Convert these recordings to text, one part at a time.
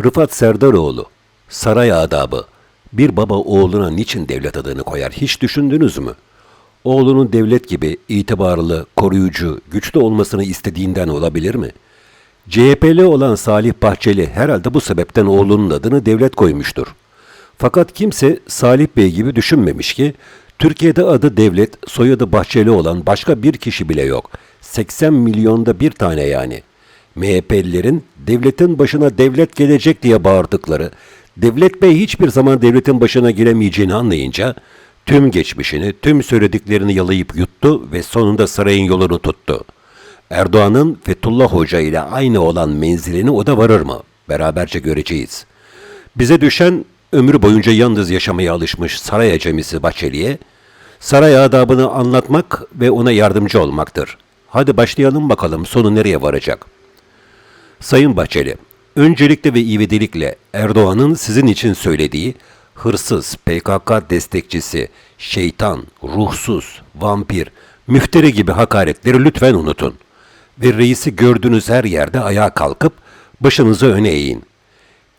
Rıfat Serdaroğlu, Saray Adabı. Bir baba oğluna niçin devlet adını koyar hiç düşündünüz mü? Oğlunun devlet gibi itibarlı, koruyucu, güçlü olmasını istediğinden olabilir mi? CHP'li olan Salih Bahçeli herhalde bu sebepten oğlunun adını devlet koymuştur. Fakat kimse Salih Bey gibi düşünmemiş ki Türkiye'de adı devlet, soyadı Bahçeli olan başka bir kişi bile yok. 80 milyonda bir tane yani. MHP'lilerin devletin başına devlet gelecek diye bağırdıkları, Devlet Bey hiçbir zaman devletin başına giremeyeceğini anlayınca tüm geçmişini, tüm söylediklerini yalayıp yuttu ve sonunda sarayın yolunu tuttu. Erdoğan'ın Fethullah Hoca ile aynı olan menzilini o da varır mı? Beraberce göreceğiz. Bize düşen ömrü boyunca yalnız yaşamaya alışmış saray acemisi Bahçeli'ye, saray adabını anlatmak ve ona yardımcı olmaktır. Hadi başlayalım bakalım sonu nereye varacak? Sayın Bahçeli, öncelikle ve ivedilikle Erdoğan'ın sizin için söylediği hırsız, PKK destekçisi, şeytan, ruhsuz, vampir, müfteri gibi hakaretleri lütfen unutun. Ve reisi gördüğünüz her yerde ayağa kalkıp başınızı öne eğin.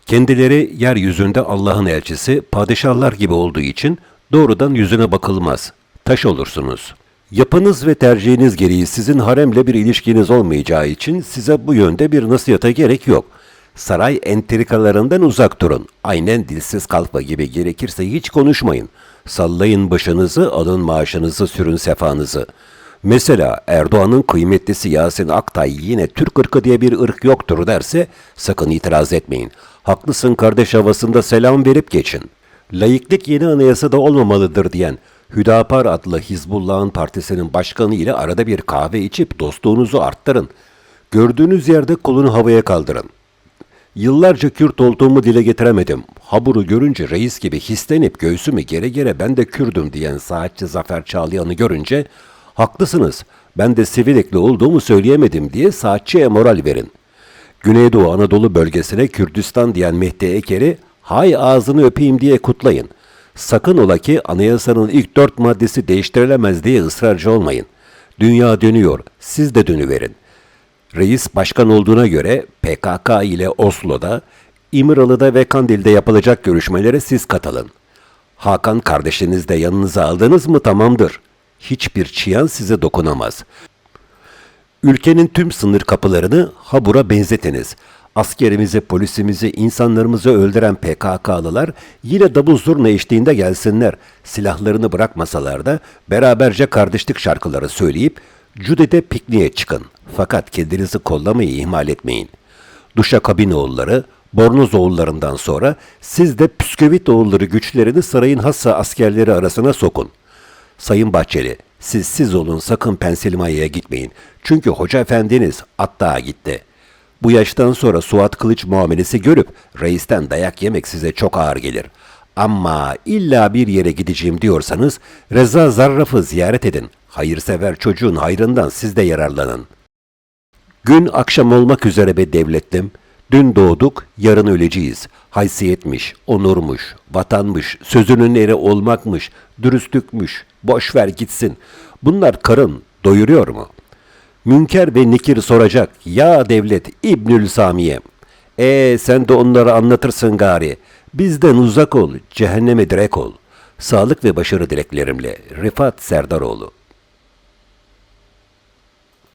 Kendileri yeryüzünde Allah'ın elçisi, padişahlar gibi olduğu için doğrudan yüzüne bakılmaz. Taş olursunuz. Yapınız ve tercihiniz gereği sizin haremle bir ilişkiniz olmayacağı için size bu yönde bir nasihata gerek yok. Saray entrikalarından uzak durun. Aynen dilsiz kalfa gibi gerekirse hiç konuşmayın. Sallayın başınızı, alın maaşınızı, sürün sefanızı. Mesela Erdoğan'ın kıymetlisi Yasin Aktay yine Türk ırkı diye bir ırk yoktur derse sakın itiraz etmeyin. Haklısın kardeş havasında selam verip geçin. Laiklik yeni anayasada olmamalıdır diyen Hüdapar adlı Hizbullah'ın partisinin başkanı ile arada bir kahve içip dostluğunuzu arttırın. Gördüğünüz yerde kolunu havaya kaldırın. Yıllarca Kürt olduğumu dile getiremedim. Haburu görünce reis gibi hislenip göğsümü gere gere ben de Kürdüm diyen saatçi Zafer Çağlayan'ı görünce haklısınız ben de Sivilekli olduğumu söyleyemedim diye saatçiye moral verin. Güneydoğu Anadolu bölgesine Kürdistan diyen Mehdi Eker'i hay ağzını öpeyim diye kutlayın. Sakın ola ki anayasanın ilk dört maddesi değiştirilemez diye ısrarcı olmayın. Dünya dönüyor, siz de dönüverin. Reis başkan olduğuna göre PKK ile Oslo'da, İmralı'da ve Kandil'de yapılacak görüşmelere siz katılın. Hakan kardeşiniz de yanınıza aldınız mı tamamdır. Hiçbir çıyan size dokunamaz. Ülkenin tüm sınır kapılarını Habur'a benzetiniz. Askerimizi, polisimizi, insanlarımızı öldüren PKK'lılar yine davul zurna eşliğinde gelsinler. Silahlarını bırakmasalar da beraberce kardeşlik şarkıları söyleyip Cüde'de pikniğe çıkın. Fakat kendinizi kollamayı ihmal etmeyin. Duşa kabin oğulları, Bornoz oğullarından sonra siz de Püskövit oğulları güçlerini sarayın hassa askerleri arasına sokun. Sayın Bahçeli, siz siz olun sakın Pensilvanya'ya gitmeyin. Çünkü hoca efendiniz Attağa gitti. Bu yaştan sonra Suat Kılıç muamelesi görüp reisten dayak yemek size çok ağır gelir. Ama illa bir yere gideceğim diyorsanız Reza Zarraf'ı ziyaret edin. Hayırsever çocuğun hayrından siz de yararlanın. Gün akşam olmak üzere be devletlim. Dün doğduk, yarın öleceğiz. Haysiyetmiş, onurmuş, vatanmış, sözünün eri olmakmış, dürüstlükmüş, boş ver gitsin. Bunlar karın doyuruyor mu? Münker ve Nikir soracak, ya devlet İbnül Samiye. E sen de onları anlatırsın gari. Bizden uzak ol, cehenneme direk ol. Sağlık ve başarı dileklerimle Rifat Serdaroğlu.